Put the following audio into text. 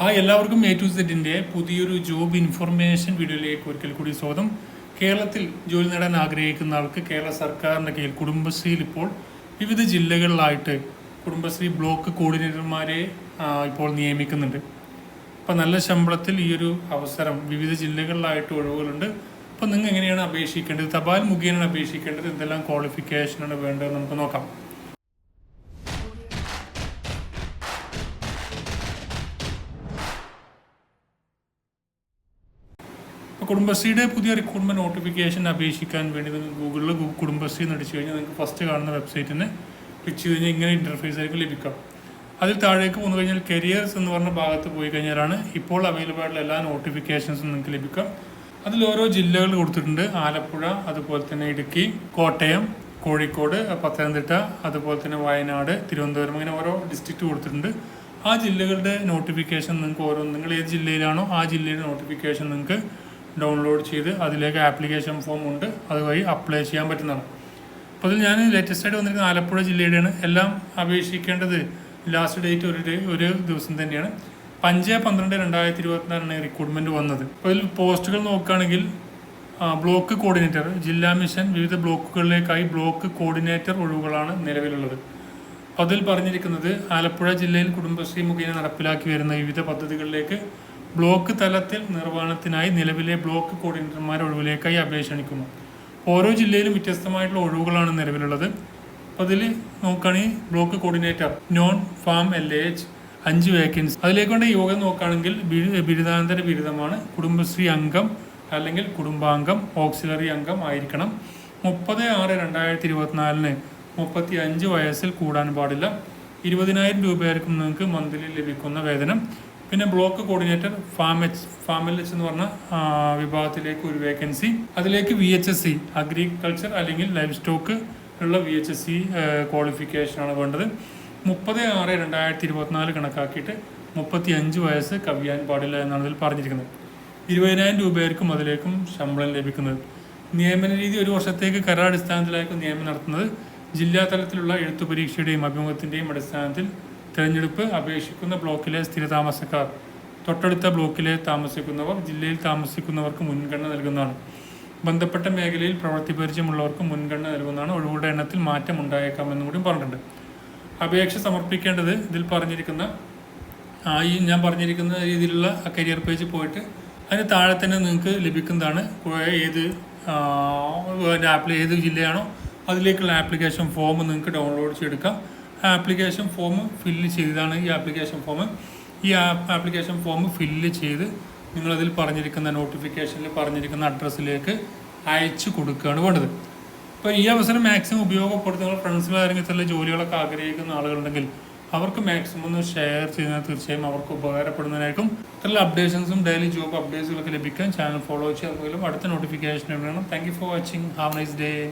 Hi എല്ലാവർക്കും A to സെറ്റിന്റെ പുതിയൊരു ജോബ് ഇൻഫർമേഷൻ വീഡിയോയിലേക്ക് ഒരിക്കൽ കൂടി സ്വാഗതം. കേരളത്തിൽ ജോലി നേടാൻ ആഗ്രഹിക്കുന്ന ആൾക്ക് കേരള സർക്കാരിന്റെ കീഴിൽ കുടുംബശ്രീയിൽ ഇപ്പോൾ വിവിധ ജില്ലകളിലായിട്ട് കുടുംബശ്രീ ബ്ലോക്ക് കോർഡിനേറ്റർമാരെ ഇപ്പോൾ നിയമിക്കുന്നുണ്ട്. അപ്പോൾ നല്ല ശമ്പളത്തിൽ ഈ ഒരു അവസരം വിവിധ ജില്ലകളിലായിട്ട് ഒഴിവുകളുണ്ട്. അപ്പോൾ നിങ്ങൾ എങ്ങനെയാണ് അപേക്ഷിക്കേണ്ടത്? തപാൽ മുഖേനയാണ് അപേക്ഷിക്കേണ്ടത്? എന്തെല്ലാം ക്വാളിഫിക്കേഷനാണ് വേണ്ടത്? നമുക്ക് നോക്കാം. കുടുംബശ്രീയുടെ പുതിയ റിക്രൂട്ട്മെന്റ് നോട്ടിഫിക്കേഷൻ അപേക്ഷിക്കാൻ വേണ്ടി ഗൂഗിളിൽ കുടുംബശ്രീ എന്ന് അടിച്ചു കഴിഞ്ഞാൽ നിങ്ങൾക്ക് ഫസ്റ്റ് കാണുന്ന വെബ്സൈറ്റിന് ക്ലിക്ക് ചെയ്ത് കഴിഞ്ഞാൽ ഇങ്ങനെ ഇന്റർഫേസ് ആയിരിക്കും ലഭിക്കാം അതിൽ താഴേക്ക് വന്നു കഴിഞ്ഞാൽ കരിയേഴ്സ് എന്ന് പറഞ്ഞ ഭാഗത്ത് പോയി കഴിഞ്ഞാലാണ് ഇപ്പോൾ അവൈലബിൾ ആയിട്ടുള്ള എല്ലാ നോട്ടിഫിക്കേഷൻസും നിങ്ങൾക്ക് ലഭിക്കാം അതിൽ ഓരോ ജില്ലകൾ കൊടുത്തിട്ടുണ്ട്. ആലപ്പുഴ അതുപോലെ തന്നെ ഇടുക്കി കോട്ടയം കോഴിക്കോട് പത്തനംതിട്ട അതുപോലെ തന്നെ വയനാട് തിരുവനന്തപുരം അങ്ങനെ ഓരോ ഡിസ്ട്രിക്റ്റ് കൊടുത്തിട്ടുണ്ട്. ആ ജില്ലകളുടെ നോട്ടിഫിക്കേഷൻ നിങ്ങൾക്ക് ഓരോ നിങ്ങൾ ഏത് ജില്ലയിലാണോ ആ ജില്ലയുടെ നോട്ടിഫിക്കേഷൻ നിങ്ങൾക്ക് ഡൗൺലോഡ് ചെയ്ത് അതിലേക്ക് ആപ്ലിക്കേഷൻ ഫോം ഉണ്ട്. അതുവഴി അപ്ലൈ ചെയ്യാൻ പറ്റുന്നതാണ്. അപ്പോൾ അതിൽ ഞാൻ ലേറ്റസ്റ്റ് ആയിട്ട് വന്നിരിക്കുന്ന ആലപ്പുഴ ജില്ലയുടെയാണ് എല്ലാം അപേക്ഷിക്കേണ്ടത്. ലാസ്റ്റ് ഡേറ്റ് ഒരു ഒരു ദിവസം തന്നെയാണ്. അഞ്ച് പന്ത്രണ്ട് രണ്ടായിരത്തി ഇരുപത്തിനാലാണ് റിക്രൂട്ട്മെന്റ് വന്നത്. അപ്പോൾ ഇതിൽ പോസ്റ്റുകൾ നോക്കുകയാണെങ്കിൽ ബ്ലോക്ക് കോർഡിനേറ്റർ ജില്ലാ മിഷൻ വിവിധ ബ്ലോക്കുകളിലേക്കായി ബ്ലോക്ക് കോർഡിനേറ്റർ ഒഴിവുകളാണ് നിലവിലുള്ളത്. അതിൽ പറഞ്ഞിരിക്കുന്നത് ആലപ്പുഴ ജില്ലയിൽ കുടുംബശ്രീ മുഖേന നടപ്പിലാക്കി വരുന്ന വിവിധ പദ്ധതികളിലേക്ക് ബ്ലോക്ക് തലത്തിൽ നിർവഹണത്തിനായി നിലവിലെ ബ്ലോക്ക് കോർഡിനേറ്റർമാരെ ഒഴിവിലേക്കായി അപേക്ഷ ക്ഷണിക്കുന്നു. ഓരോ ജില്ലയിലും വ്യത്യസ്തമായിട്ടുള്ള ഒഴിവുകളാണ് നിലവിലുള്ളത്. അപ്പോൾ അതിൽ നോക്കുകയാണെങ്കിൽ block coordinator non farm L H അഞ്ച് വേക്കൻസി. അതിലേക്കൊണ്ട് യോഗ നോക്കുകയാണെങ്കിൽ ബിരുദാനന്തര ബിരുദമാണ്. കുടുംബശ്രീ അംഗം അല്ലെങ്കിൽ കുടുംബാംഗം ഓക്സിലറി അംഗം ആയിരിക്കണം. മുപ്പത് ആറ് രണ്ടായിരത്തി ഇരുപത്തിനാലിന് മുപ്പത്തി അഞ്ച് വയസ്സിൽ കൂടാൻ പാടില്ല. ഇരുപതിനായിരം രൂപയായിരിക്കും നിങ്ങൾക്ക് മന്ത്ലി ലഭിക്കുന്ന വേതനം. പിന്നെ block coordinator farm H farm L H എന്ന് പറഞ്ഞ വിഭാഗത്തിലേക്ക് ഒരു വേക്കൻസി അതിലേക്ക് V H S C agriculture അല്ലെങ്കിൽ livestock V H S C C ക്വാളിഫിക്കേഷനാണ് വേണ്ടത്. മുപ്പത് ആറ് രണ്ടായിരത്തി ഇരുപത്തിനാല് കണക്കാക്കിയിട്ട് മുപ്പത്തി അഞ്ച് വയസ്സ് കവിയാൻ പാടില്ല എന്നാണ് ഇതിൽ പറഞ്ഞിരിക്കുന്നത്. ഇരുപതിനായിരം രൂപയായിരിക്കും അതിലേക്കും ശമ്പളം ലഭിക്കുന്നത്. നിയമന രീതി ഒരു വർഷത്തേക്ക് കരാടിസ്ഥാനത്തിലായിരിക്കും നിയമനം നടത്തുന്നത്. ജില്ലാ തലത്തിലുള്ള എഴുത്തു പരീക്ഷയുടെയും അഭിമുഖത്തിന്റെയും അടിസ്ഥാനത്തിൽ തിരഞ്ഞെടുപ്പ് അപേക്ഷിക്കുന്ന ബ്ലോക്കിലെ സ്ഥിരതാമസക്കാർ. തൊട്ടടുത്ത ബ്ലോക്കിലെ താമസിക്കുന്നവർ ജില്ലയിൽ താമസിക്കുന്നവർക്ക് മുൻഗണന നൽകുന്നതാണ്. ബന്ധപ്പെട്ട മേഖലയിൽ പ്രവൃത്തി പരിചയമുള്ളവർക്ക് മുൻഗണന നൽകുന്നതാണ്. ഒഴിവുകളുടെ എണ്ണത്തിൽ മാറ്റം ഉണ്ടായേക്കാമെന്നും കൂടി പറഞ്ഞിട്ടുണ്ട്. അപേക്ഷ സമർപ്പിക്കേണ്ടത് ഇതിൽ പറഞ്ഞിരിക്കുന്ന ഈ ഞാൻ പറഞ്ഞിരിക്കുന്ന രീതിയിലുള്ള കരിയർ പേജ് പോയിട്ട് അതിന് താഴെ തന്നെ നിങ്ങൾക്ക് ലഭിക്കുന്നതാണ്. ഏത് ആപ്ലി ഏത് ജില്ലയാണോ അതിലേക്കുള്ള ആപ്ലിക്കേഷൻ ഫോം നിങ്ങൾക്ക് ഡൗൺലോഡ് ചെയ്തെടുക്കാം. ആപ്ലിക്കേഷൻ ഫോം ഫില്ല് ചെയ്താണ് ഈ ആപ്ലിക്കേഷൻ ഫോം ഈ ആപ്ലിക്കേഷൻ ഫോം ഫില്ല് ചെയ്ത് നിങ്ങളതിൽ പറഞ്ഞിരിക്കുന്ന നോട്ടിഫിക്കേഷനിൽ പറഞ്ഞിരിക്കുന്ന അഡ്രസ്സിലേക്ക് അയച്ചു കൊടുക്കുകയാണ് വേണ്ടത്. അപ്പോൾ ഈ അവസരം മാക്സിമം ഉപയോഗപ്പെടുത്തി നിങ്ങൾ ഫ്രണ്ട്സിലെ രംഗത്തുള്ള ജോലികളൊക്കെ ആഗ്രഹിക്കുന്ന ആളുകളുണ്ടെങ്കിൽ അവർക്ക് മാക്സിമം ഒന്ന് ഷെയർ ചെയ്യുന്നത് തീർച്ചയായും അവർക്ക് ഉപകാരപ്പെടുന്നതിനായിരിക്കും. ഇത്തരം അപ്ഡേഷൻസും ഡെയിലി ജോബ് അപ്ഡേറ്റ്സുകളൊക്കെ ലഭിക്കാൻ ചാനൽ ഫോളോ ചെയ്യാൻ അടുത്ത നോട്ടിഫിക്കേഷൻ വേണം. Thank for watching have nice day